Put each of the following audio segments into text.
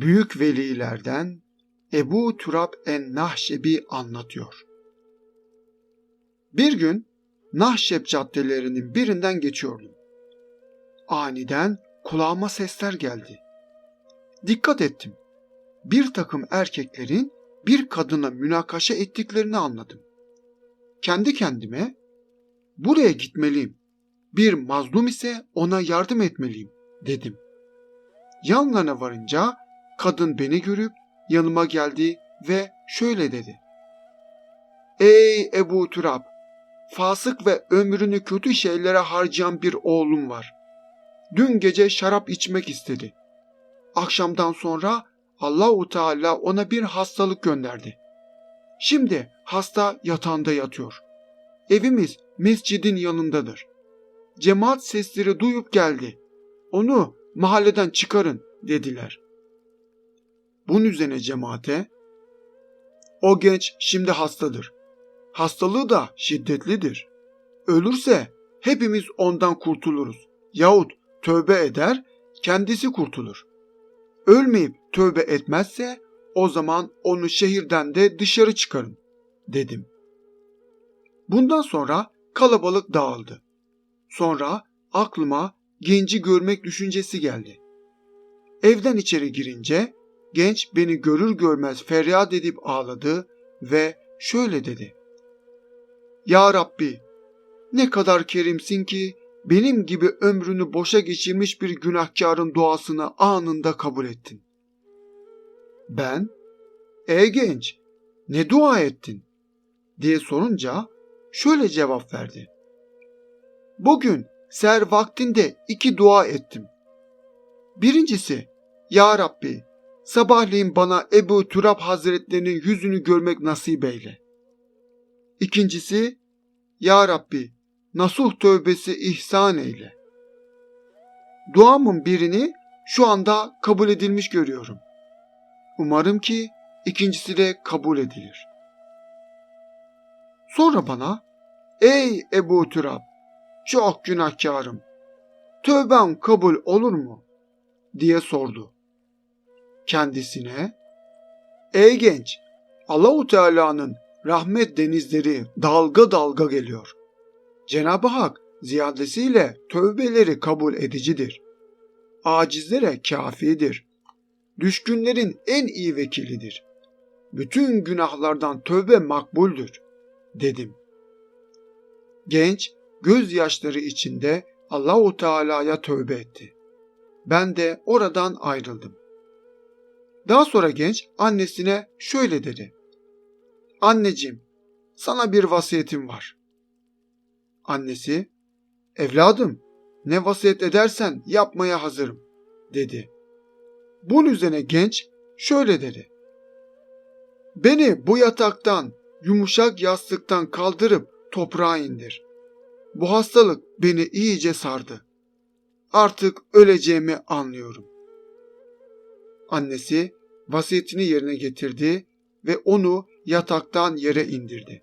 büyük velilerden Ebu Turab en-Nahşebi anlatıyor. Bir gün Nahşep caddelerinin birinden geçiyordum. Aniden kulağıma sesler geldi. Dikkat ettim. Bir takım erkeklerin bir kadına münakaşa ettiklerini anladım. Kendi kendime buraya gitmeliyim. Bir mazlum ise ona yardım etmeliyim dedim. Yanlarına varınca kadın beni görüp yanıma geldi ve şöyle dedi. Ey Ebu Turab! Fasık ve ömrünü kötü şeylere harcayan bir oğlum var. Dün gece şarap içmek istedi. Akşamdan sonra Allahu Teala ona bir hastalık gönderdi. Şimdi hasta yatağında yatıyor. Evimiz mescidin yanındadır. Cemaat sesleri duyup geldi. Onu mahalleden çıkarın dediler. Bunun üzerine cemaate o genç şimdi hastadır. Hastalığı da şiddetlidir. Ölürse hepimiz ondan kurtuluruz. Yahut tövbe eder, kendisi kurtulur. Ölmeyip tövbe etmezse o zaman onu şehirden de dışarı çıkarın dedim. Bundan sonra kalabalık dağıldı. Sonra aklıma genci görmek düşüncesi geldi. Evden içeri girince genç beni görür görmez feryat edip ağladı ve şöyle dedi. Ya Rabbi ne kadar kerimsin ki benim gibi ömrünü boşa geçirmiş bir günahkarın duasını anında kabul ettin. Ben, ey genç ne dua ettin diye sorunca şöyle cevap verdi. Bugün ser vaktinde iki dua ettim. Birincisi, Ya Rabbi, sabahleyin bana Ebu Turab Hazretlerinin yüzünü görmek nasip eyle. İkincisi, Ya Rabbi, nasuh tövbesi ihsan eyle. Duamın birini şu anda kabul edilmiş görüyorum. Umarım ki ikincisi de kabul edilir. Sonra bana, ey Ebu Turab, çok günahkarım. Tövbem kabul olur mu? diye sordu. Kendisine, ey genç, Allahu Teala'nın rahmet denizleri dalga dalga geliyor. Cenab-ı Hak ziyadesiyle tövbeleri kabul edicidir. Acizlere kafidir. Düşkünlerin en iyi vekilidir. Bütün günahlardan tövbe makbuldür, dedim. Genç gözyaşları içinde Allahu Teala'ya tövbe etti. Ben de oradan ayrıldım. Daha sonra genç annesine şöyle dedi. Anneciğim, sana bir vasiyetim var. Annesi, evladım ne vasiyet edersen yapmaya hazırım, dedi. Bunun üzerine genç şöyle dedi. Beni bu yataktan, yumuşak yastıktan kaldırıp toprağa indir. Bu hastalık beni iyice sardı. Artık öleceğimi anlıyorum. Annesi vasiyetini yerine getirdi ve onu yataktan yere indirdi.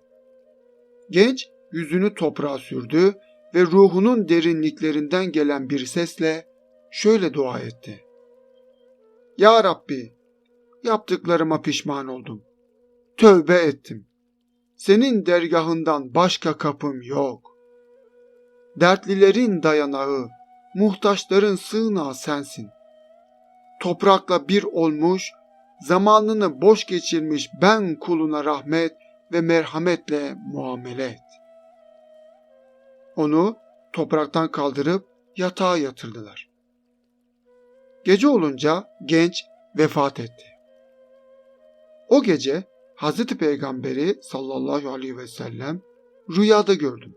Genç yüzünü toprağa sürdü ve ruhunun derinliklerinden gelen bir sesle şöyle dua etti. Ya Rabbi, yaptıklarıma pişman oldum. Tövbe ettim. Senin dergahından başka kapım yok. Dertlilerin dayanağı, muhtaçların sığınağı sensin. Toprakla bir olmuş, zamanını boş geçirmiş ben kuluna rahmet ve merhametle muamele et. Onu topraktan kaldırıp yatağa yatırdılar. Gece olunca genç vefat etti. O gece Hazreti Peygamberi sallallahu aleyhi ve sellem rüyada gördüm.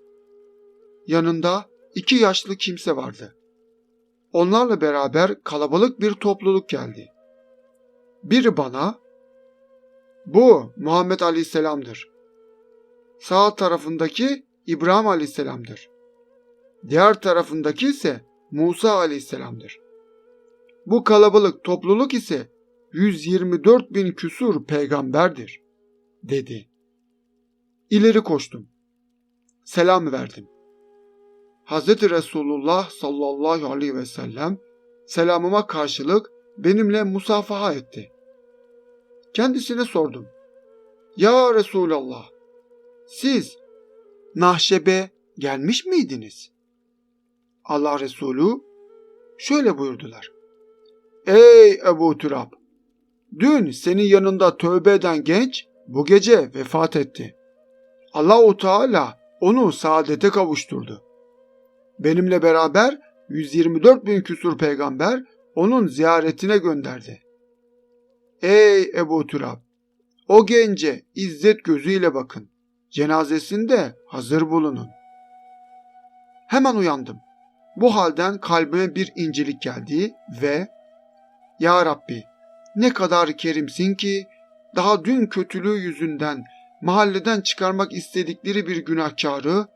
Yanında iki yaşlı kimse vardı. Onlarla beraber kalabalık bir topluluk geldi. Biri bana, bu Muhammed Aleyhisselam'dır. Sağ tarafındaki İbrahim Aleyhisselam'dır. Diğer tarafındaki ise Musa Aleyhisselam'dır. Bu kalabalık topluluk ise 124 bin küsur peygamberdir, dedi. İleri koştum. Selam verdim. Hz. Resulullah sallallahu aleyhi ve sellem selamıma karşılık benimle musafaha etti. Kendisine sordum. Ya Resulallah, siz Nahşebe gelmiş miydiniz? Allah Resulü şöyle buyurdular. Ey Ebu Türab! Dün senin yanında tövbe eden genç bu gece vefat etti. Allahu Teala onu saadete kavuşturdu. Benimle beraber 124 bin küsur peygamber onun ziyaretine gönderdi. Ey Ebu Türab! O gence izzet gözüyle bakın. Cenazesinde hazır bulunun. Hemen uyandım. Bu halden kalbime bir incelik geldi ve Ya Rabbi ne kadar kerimsin ki daha dün kötülüğü yüzünden mahalleden çıkarmak istedikleri bir günahkarı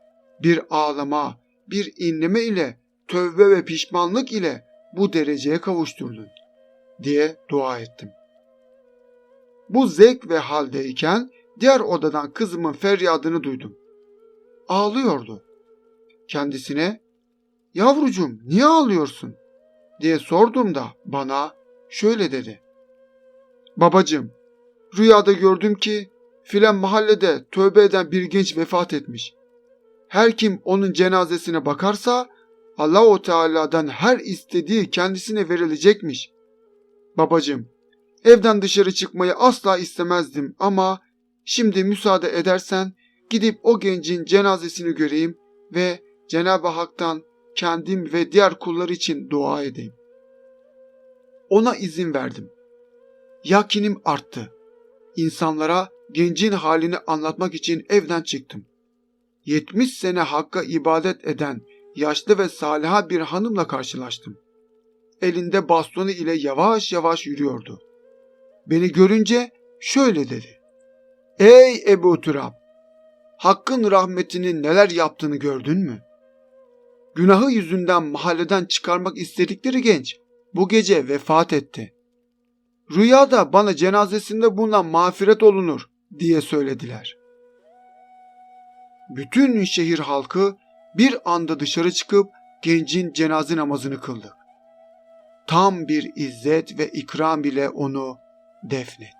bir ağlama, bir inleme ile tövbe ve pişmanlık ile bu dereceye kavuşturdun diye dua ettim. Bu zevk ve haldeyken diğer odadan kızımın feryadını duydum. Ağlıyordu. Kendisine "Yavrucuğum niye ağlıyorsun?" diye sorduğumda bana şöyle dedi. "Babacığım, rüyada gördüm ki filan mahallede tövbe eden bir genç vefat etmiş. Her kim onun cenazesine bakarsa Allahu Teala'dan her istediği kendisine verilecekmiş. Babacığım, evden dışarı çıkmayı asla istemezdim ama şimdi müsaade edersen gidip o gencin cenazesini göreyim ve Cenab-ı Hak'tan kendim ve diğer kullar için dua edeyim. Ona izin verdim. Yakinim arttı. İnsanlara gencin halini anlatmak için evden çıktım. 70 sene Hakk'a ibadet eden yaşlı ve saliha bir hanımla karşılaştım. Elinde bastonu ile yavaş yavaş yürüyordu. Beni görünce şöyle dedi. Ey Ebu Turab! Hakkın rahmetinin neler yaptığını gördün mü? Günahı yüzünden mahalleden çıkarmak istedikleri genç bu gece vefat etti. Rüyada bana cenazesinde bulunan mağfiret olunur diye söylediler. Bütün şehir halkı bir anda dışarı çıkıp gencin cenaze namazını kıldık. Tam bir izzet ve ikram ile onu defnet.